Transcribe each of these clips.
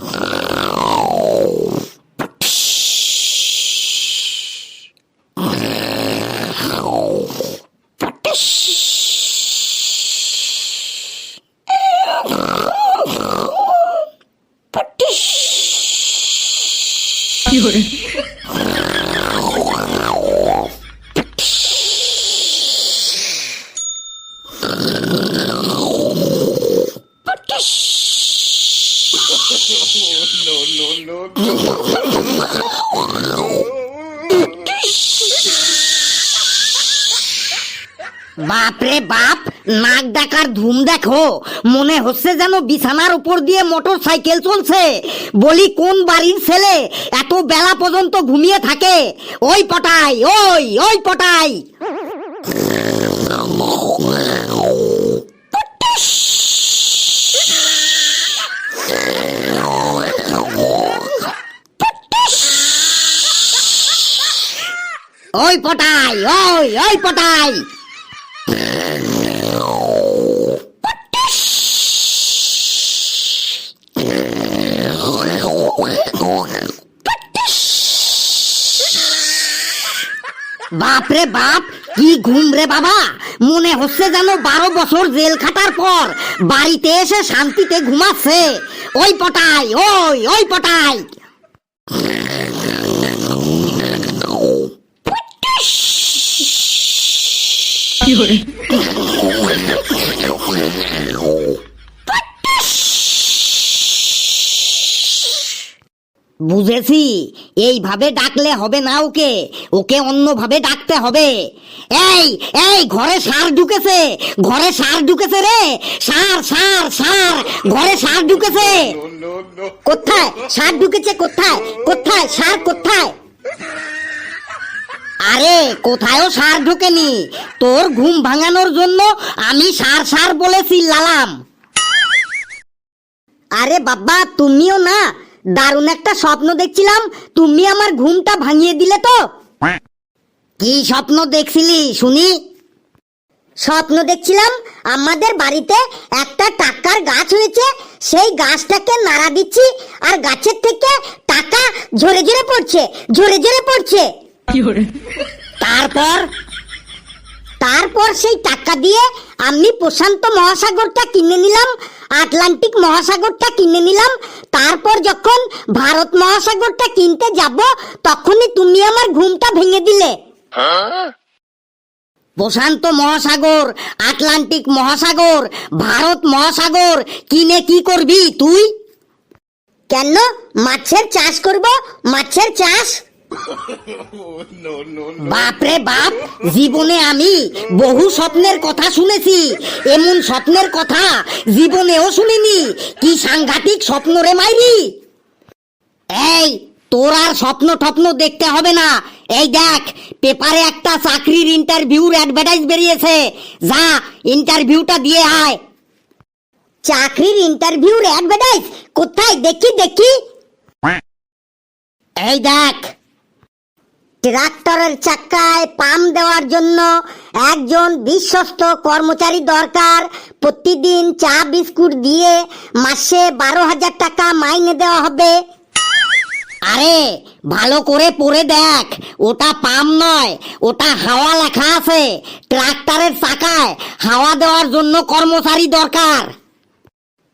Ugh. বাপরে বাপ, নাক ডাকার ধুম দেখো। মনে হচ্ছে যেন বিছানার উপর দিয়ে মোটর সাইকেল চলছে। বলি, কোন বাড়ির ছেলে এত বেলা পর্যন্ত ঘুমিয়ে থাকে? ওই পটাই, ওই ওই পটাই ওই পটাই, ওই ওই পটাই। বাপরে বাপ, কি ঘুম রে বাবা। মনে হচ্ছে যেন বারো বছর জেল খাটার পর বাড়িতে এসে শান্তিতে ঘুমাচ্ছে। ওই পটাই, ওই ওই পটাই। বুঝেছি, এইভাবে ডাকলে হবে না ওকে। ওকে অন্যভাবে ডাকতে হবে। এই এই, ঘরে সার ঢুকেছে, ঘরে সার ঢুকেছে রে। সার সার সার, ঘরে সার ঢুকেছে। কোথায়? সার ঢুকেছে কোথায়? কোথায়? সার কোথায়? আরে, কোথায়ও সার ঢুকেনি। তোর ঘুম ভাঙানোর জন্য আমি সার সার বলে চিল্লালাম। আরে বাবা, তুমিও না। দারুণ একটা স্বপ্ন দেখছিলাম, তুমি আমার ঘুমটা ভাঙিয়ে দিলে তো। কি স্বপ্ন দেখছিলি, শুনি? স্বপ্ন দেখছিলাম, আমাদের বাড়িতে একটা টাকার গাছ হয়েছে, সেই গাছটাকে নাড়া দিচ্ছি, আর গাছের থেকে টাকা ঝরে ঝরে পড়ছে, ঝরে ঝরে পড়ছে। তারপর তারপর সেই টাকা দিয়ে আমি প্রশান্ত মহাসাগরটা কিনে নিলাম, আটলান্টিক মহাসাগরটা কিনে নিলাম, তারপর যখন ভারত মহাসাগরটা কিনতে যাব, তখনই তুমি আমার ঘুমটা ভেঙে দিলে। প্রশান্ত মহাসাগর, আটলান্টিক মহাসাগর, ভারত মহাসাগর, কিনে কি করবি তুই? কেন? মাছের চাষ করব? মাছের চাষ? বাপরে বাপ জীবনে আমি বহু স্বপ্নের কথা শুনেছি। এমন স্বপ্নের কথা জীবনেও শুনিনি। কি সাংঘাতিক স্বপ্ন রে মাইরি। এই তোর আর স্বপ্ন টপ্ন দেখতে হবে না। এই দেখ পেপারে একটা চাকরির ইন্টারভিউর অ্যাডভার্টাইজ বেরিয়েছে। যা ইন্টারভিউটা দিয়ে আয়। চাকরির ইন্টারভিউর অ্যাডভার্টাইজ কোথায়? দেখি দেখি। এই দেখ ট্রাক্টরের চাক্কায় পাম দেওয়ার জন্য একজন বিশ্বস্ত কর্মচারী দরকার। প্রতিদিন চা বিস্কুট দিয়ে মাসে বারো হাজার টাকা মাইনে দেওয়া হবে। আরে, ভালো করে পড়ে দেখ, ওটা পাম নয়, ওটা হাওয়া লেখা আছে। ট্রাক্টরের চাকায় হাওয়া দেওয়ার জন্য কর্মচারী দরকার।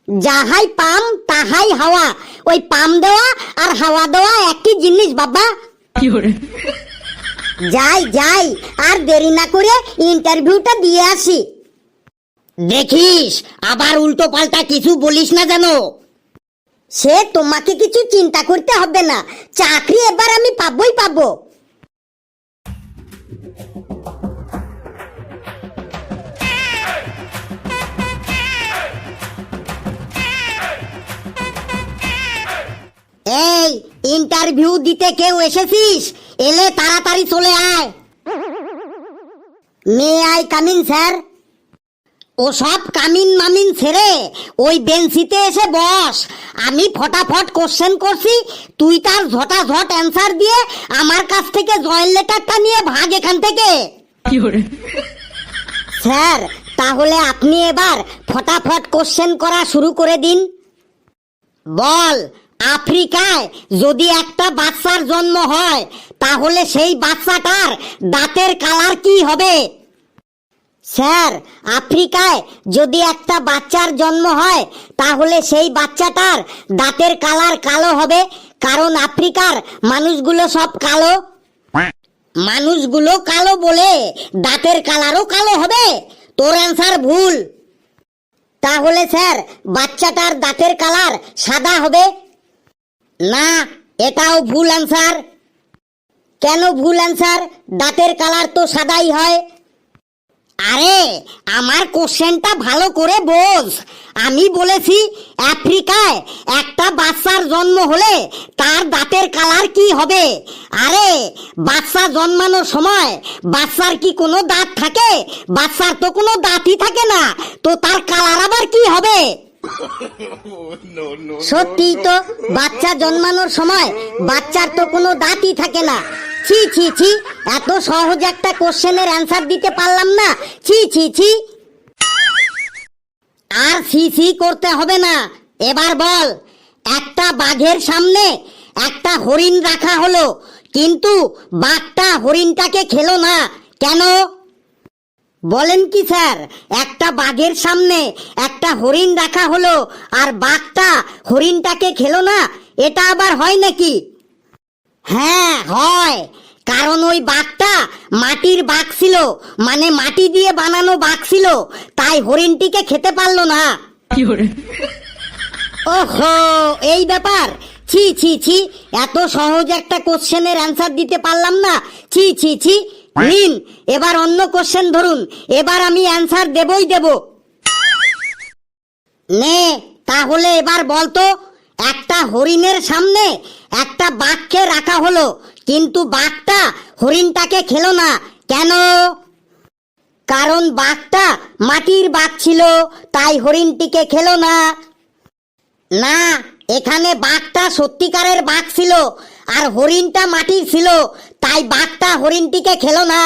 যাহাই পাম তাহাই হাওয়া। ওই পাম দেওয়া আর হাওয়া দেওয়া একই জিনিস বাবা। যাই যাই, আর দেরি না করে ইন্টারভিউটা দিয়ে আসি। দেখিস, আবার উল্টো পাল্টা কিছু বলিস না যেন। সে তোমাকে কিছু চিন্তা করতে হবে না। চাকরি এবার আমি পাবই পাবো। এই ইন্টারভিউ দিতে কেউ এসেছিস? এলে তাড়াতাড়ি চলে আয়। May I come in sir ও সব কামিন মামিন ছেড়ে ওই বেঞ্চিতে এসে বস। আমি ফটাফট কোশ্চেন করছি তুই তার ঝটাঝট অ্যান্সার দিয়ে আমার কাছ থেকে জয়েন লেটারটা নিয়ে ভাগ এখান থেকে। স্যার তাহলে আপনি এবার ফটাফট কোশ্চেন করা শুরু করে দিন। বল আফ্রিকায় যদি একটা বাচ্চার জন্ম হয়, তাহলে সেই বাচ্চাটার দাঁতের কালার কি হবে? স্যার, আফ্রিকায় যদি একটা বাচ্চার জন্ম হয়, তাহলে সেই বাচ্চাটার দাঁতের কালার কালো হবে, কারণ আফ্রিকার মানুষগুলো সব কালো। মানুষগুলো কালো বলে দাঁতের কালারও কালো হবে। তোর অ্যান্সার ভুল। তাহলে স্যার, বাচ্চাটার দাঁতের কালার সাদা হবে। না, এটাও ভুল অ্যান্সার কেন ভুল অ্যান্সার দাঁতের কালার তো সাদাই হয়। আরে, আমার কোশ্চেনটা ভালো করে বোঝ। আমি বলেছি, আফ্রিকায় একটা বাচ্চার জন্ম হলে তার দাঁতের কালার কি হবে? আরে, বাচ্চা জন্মানোর সময় বাচ্চার কি কোনো দাঁত থাকে? বাচ্চার তো কোনো দাঁতই থাকে না। তো তার কালার আবার কি হবে? সত্যি তো বাচ্চা জন্মানোর সময় বাচ্চার তো কোনো দাঁতই থাকে না। ছি ছি ছি এত সহজ একটা কোশ্চেনের অ্যান্সার দিতে পারলাম না। ছি ছি ছি। আর সি সি করতে হবে না। এবার বল একটা বাঘের সামনে একটা হরিণ রাখা হলো কিন্তু বাঘটা হরিণটাকে খেলো না। কেন? বলেন কি স্যার? একটা বাঘের সামনে একটা হরিণ রাখা হলো আর বাঘটা হরিণটাকে খেলো না এটা আবার হয় নাকি? হ্যাঁ হয়। কারণ ওই বাঘটা মাটির বাঘ ছিল মানে মাটি দিয়ে বানানো বাঘ ছিল তাই হরিণটিকে খেতে পারল না। ওহো এই ব্যাপার? ছি ছি ছি এত সহজ একটা কোশ্চেনের অ্যান্সার দিতে পারলাম না। ছি ছি ছি নিন, এবার অন্য কোশ্চেন ধরুন। এবার আমি অ্যান্সার দেবই দেব। নে, তাহলে এবার বলতো একটা হরিণের সামনে একটা বাঘকে রাখা হলো, কিন্তু বাঘটা হরিণটাকে খেলো না। কেন? কারণ বাঘটা মাটির বাঘ ছিল, তাই হরিণটিকে খেলো না। না, এখানে বাঘটা সত্যিকারের বাঘ ছিল, আর হরিণটা মাটির ছিল তাই বাঘটা হরিণটিকে খেলো না।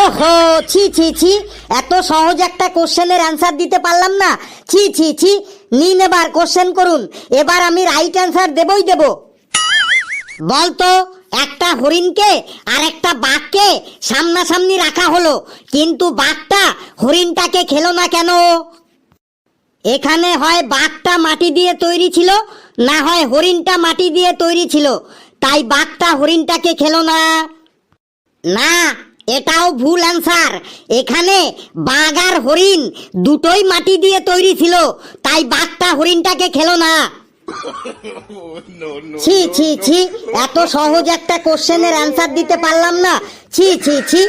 ওহো ছি ছি ছি এত সহজ একটা কোশ্চেনের অ্যান্সার দিতে পারলাম না। ছি ছি ছি নিন এবার কোশ্চেন করুন। এবার আমি রাইট অ্যান্সার দেবই দেব। বলতো একটা হরিণকে আর একটা বাঘকে সামনাসামনি রাখা হলো কিন্তু বাঘটা হরিণটাকে খেলো না কেন? এখানে হয় বাঘটা মাটি দিয়ে তৈরি ছিল না হয় হরিণটা মাটি দিয়ে তৈরি ছিল। তাই বাঘটা হরিণটাকে খেলো না। না, এটাও ভুল অ্যান্সার এখানে বাঘ আর হরিণ দুটোই মাটি দিয়ে তৈরি ছিল, তাই বাঘটা হরিণটাকে খেলো না। ছি ছি ছি, এত সহজ একটা কোশ্চেনের অ্যান্সার দিতে পারলাম না। ছি ছি ছি,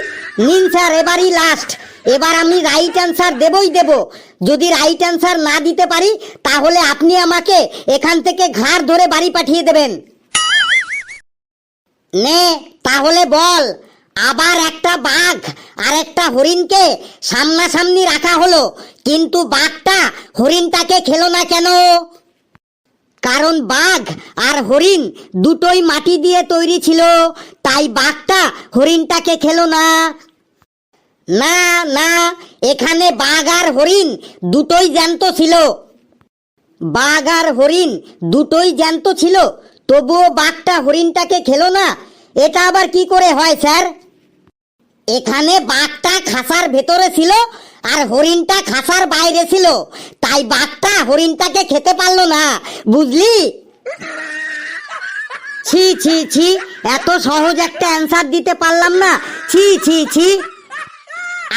নিন স্যার এবারই লাস্ট এবার আমি রাইট অ্যান্সার দেবই দেব। যদি রাইট অ্যান্সার না দিতে পারি, তাহলে আপনি আমাকে এখান থেকে ঘাড় ধরে বাড়ি পাঠিয়ে দেবেন। নে, তাহলে বল, আবার একটা বাঘ আর একটা হরিণকে সামনাসামনি রাখা হলো, কিন্তু বাঘটা হরিণটাকে খেলো না কেন? কারণ বাঘ আর হরিণ দুটোই মাটি দিয়ে তৈরি ছিল, তাই বাঘটা হরিণটাকে খেলো না। না না, এখানে বাঘ আর হরিণ দুটোই জ্যান্ত ছিল। বাঘ আর হরিণ দুটোই জ্যান্ত ছিল, তবুও বাঘটা হরিণটাকে খেলো না এটা আবার কি করে হয়, স্যার? এখানে বাঘটা খাসার ভেতরে ছিল আর হরিণটা খাসার বাইরে ছিল। তাই বাঘটা হরিণটাকে খেতে পারল না, বুঝলি? ছি ছি ছি, এত সহজ একটা অ্যান্সার দিতে পারলাম না। ছি ছি ছি।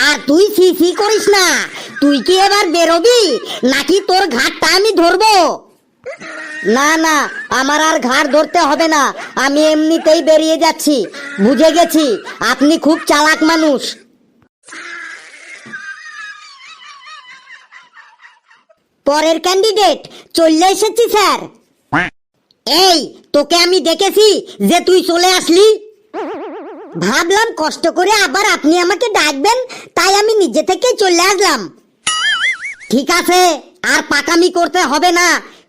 আর তুই ছি ছি করিস না। তুই কি এবার বেরোবি, নাকি তোর ঘাটটা আমি ধরবো? না না, আমার আর ঘাড় ধরতে হবে না। আমি এমনিতেই বেরিয়ে যাচ্ছি। বুঝে গেছি, আপনি খুব চালাক মানুষ। পরের ক্যান্ডিডেট চলে এসেছি, স্যার। এই, তোকে আমি দেখেছি যে তুই চলে আসলি। ভাবলাম কষ্ট করে আবার আপনি আমাকে ডাকবেন, তাই আমি নিজে থেকে চলে আসলাম। ঠিক আছে, আর পাকামি করতে হবে না।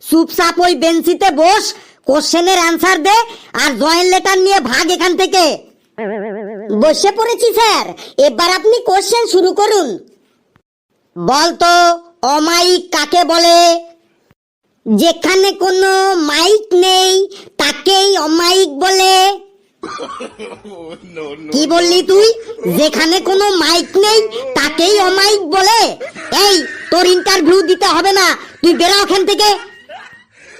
চুপচাপ ওই বেঞ্চিতে বস, কোশ্চেনের অ্যান্সার দে আর জয়েন লেটার নিয়ে ভাগ এখান থেকে। বসে পড়েছি স্যার, এবার আপনি কোশ্চেন শুরু করুন। বলতো অমায়িক কাকে বলে? যেখানে কোনো মাইক নেই, তাকেই অমাইক বলে। কি বললি তুই? যেখানে কোনো মাইক নেই, তাকেই অমাইক বলে। এই, তোর ইন্টারভিউ দিতে হবে না। তুই বেরো ওখান থেকে।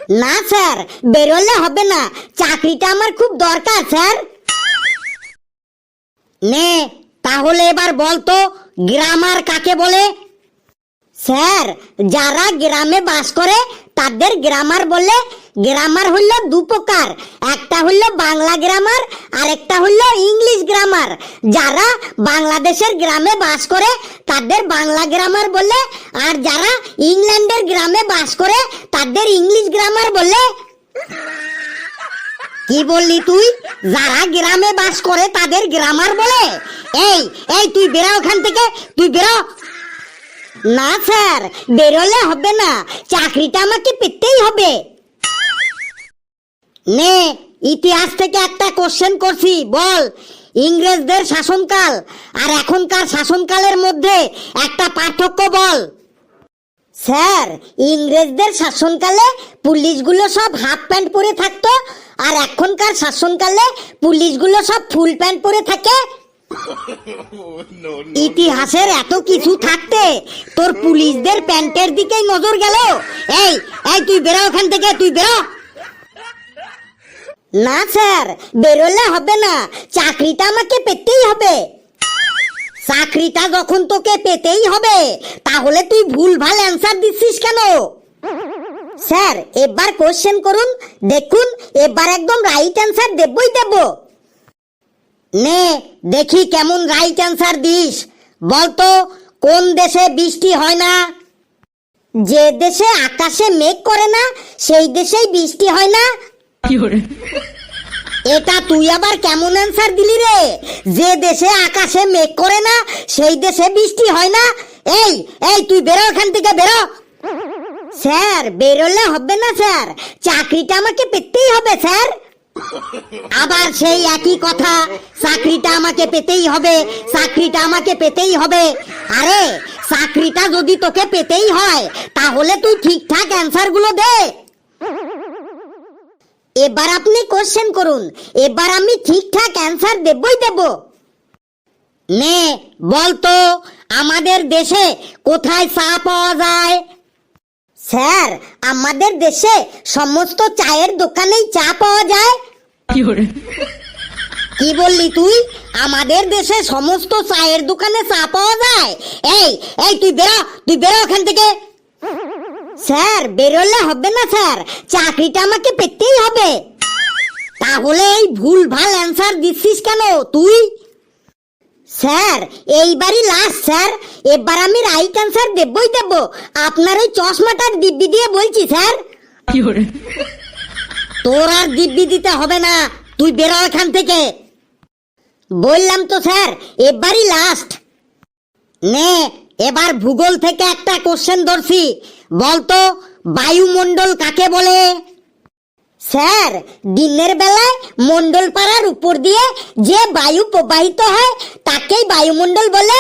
না, স্যার। বেরোলে হবে না। চাকরিটা আমার খুব দরকার, স্যার। নে, তাহলে এবার বলতো গ্রামার কাকে বলে? স্যার, যারা গ্রামে বাস করে, তাদের গ্রামার বলে গ্রামার হইল দু প্রকার। একটা হইল বাংলা গ্রামার আর একটা হইল ইংলিশ গ্রামার যারা বাংলাদেশের গ্রামে বাস করে, তাদের বাংলা গ্রামার বলে, আর যারা ইংল্যান্ডের গ্রামে বাস করে, তাদের ইংলিশ গ্রামার বলে। কি বললি তুই? যারা গ্রামে বাস করে, তাদের গ্রামার বলে। এই এই, তুই বেরো ওখান থেকে, তুই বেরো। না স্যার বেরোলে হবে না। চাকরিটা আমাকে পেতেই হবে। নে, ইতিহাস থেকে একটা কোশ্চেন করছি, বল। ইংরেজদের শাসনকাল আর এখনকার শাসনকালের মধ্যে একটা পার্থক্য বল। স্যার, ইংরেজদের শাসনকালে পুলিশগুলো সব হাফ প্যান্ট পরে থাকতো আর এখনকার শাসনকালে পুলিশগুলো সব ফুল প্যান্ট পরে থাকে। ইতিহাসের এত কিছু থাকতে তোর পুলিশদের প্যান্টের দিকেই নজর গেল। এই এই, তুই বেরো ওখান থেকে, তুই বেরো। না, স্যার, বেরোলে হবে না। চাকরিটা আমাকে পেতেই হবে। চাকরিটা যখন তোকে পেতেই হবে, তাহলে তুই ভুল ভালো অ্যান্সার দিচ্ছিস কেন? স্যার, এবার কোশ্চেন করুন, দেখুন, এবার একদম রাইট অ্যান্সার দেবই দেব। নে, দেখি কেমন রাইট অ্যান্সার দিস। বলতো, কোন দেশে বৃষ্টি হয় না? যে দেশে আকাশে মেঘ করে না, সেই দেশেই বৃষ্টি হয় না? এটা তুই আবার কেমন অ্যান্সার দিলি রে? যে দেশে আকাশে মেঘ করে না, সেই দেশে বৃষ্টি হয় না। এই এই, তুই বেরো ওখান থেকে, বেরো। স্যার, বেরোলে হবে না, স্যার। চাকরিটা আমাকে পেতেই হবে, স্যার। আবার সেই একই কথা, চাকরিটা আমাকে পেতেই হবে, চাকরিটা আমাকে পেতেই হবে। আরে, চাকরিটা যদি তোকে পেতেই হয়, তাহলে তুই ঠিকঠাক অ্যান্সারগুলো দে। এবার আপনি কোশ্চেন করুন। এবার আমি ঠিকঠাক অ্যান্সার দেবই দেব। নে বলতো আমাদের দেশে কোথায় চা পাওয়া যায়? স্যার আমাদের দেশে সমস্ত চায়ের দোকানেই চা পাওয়া যায়，কি বললি তুই? আমাদের দেশে সমস্ত চায়ের দোকানে চা পাওয়া যায়? এই এই তুই বেরো তুই বেরো ওখান থেকে। স্যার বেরোলে হবে না স্যার। চাকরিটা আমাকে পেতেই হবে। তাহলে এই ভুল ভালো অ্যান্সার দিচ্ছিস কেন তুই? স্যার এইবারই লাস্ট স্যার। এবার আমি রাইট অ্যান্সার দেবই দেব। আপনার ওই চশমাটার দিব্যি দিয়ে বলছি স্যার। তোর আর দিব্যি দিতে হবে না। তুই বেরো এখান থেকে। বললাম তো স্যার এবারই লাস্ট নে এবার ভূগোল থেকে একটা কোশ্চেন ধরছি। বলতো, বায়ুমণ্ডল কাকে বলে? স্যার, দিনের বেলায় মণ্ডল পাড়ার উপর দিয়ে যে বায়ু প্রবাহিত হয়, তাকেই বায়ুমণ্ডল বলে।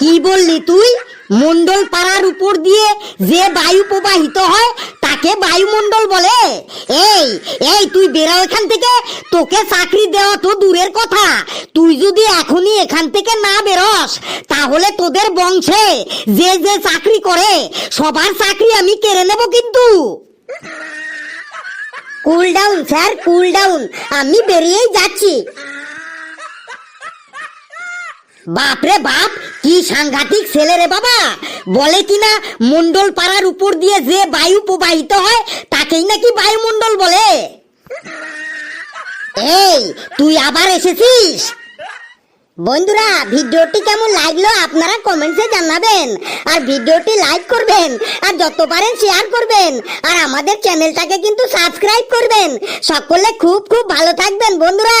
কি বললি তুই? মন্ডল পাড়ার উপর দিয়ে যে বায়ু প্রবাহিত হয় তাকে বায়ুমণ্ডল বলে। এই এই, তুই বেরো এখান থেকে। তোকে চাকরি দেওয়া তো দূরের কথা। তুই যদি এখনই এখান থেকে না বেরোস, তাহলে তোদের বংশে যে যে চাকরি করে, সবার চাকরি আমি কেড়ে নেব কিন্তু। Cool down sir cool down আমি বেরিয়েই যাচ্ছি। বাপরে বাপ, কি সাংঘাতিক ছেলে রে বাবা। বলে কিনা মন্ডল পাড়ার উপর দিয়ে যে বায়ু প্রবাহিত হয়, তাকেই নাকি বায়ুমণ্ডল বলে? এই, তুই আবার এসেছিস? বন্ধুরা, ভিডিওটি কেমন লাগল আপনারা কমেন্টসে জানাবেন। আর ভিডিওটি লাইক করবেন, আর যত পারেন শেয়ার করবেন, আর আমাদের চ্যানেলটাকে কিন্তু সাবস্ক্রাইব করবেন। সকলে খুব খুব ভালো থাকবেন, বন্ধুরা।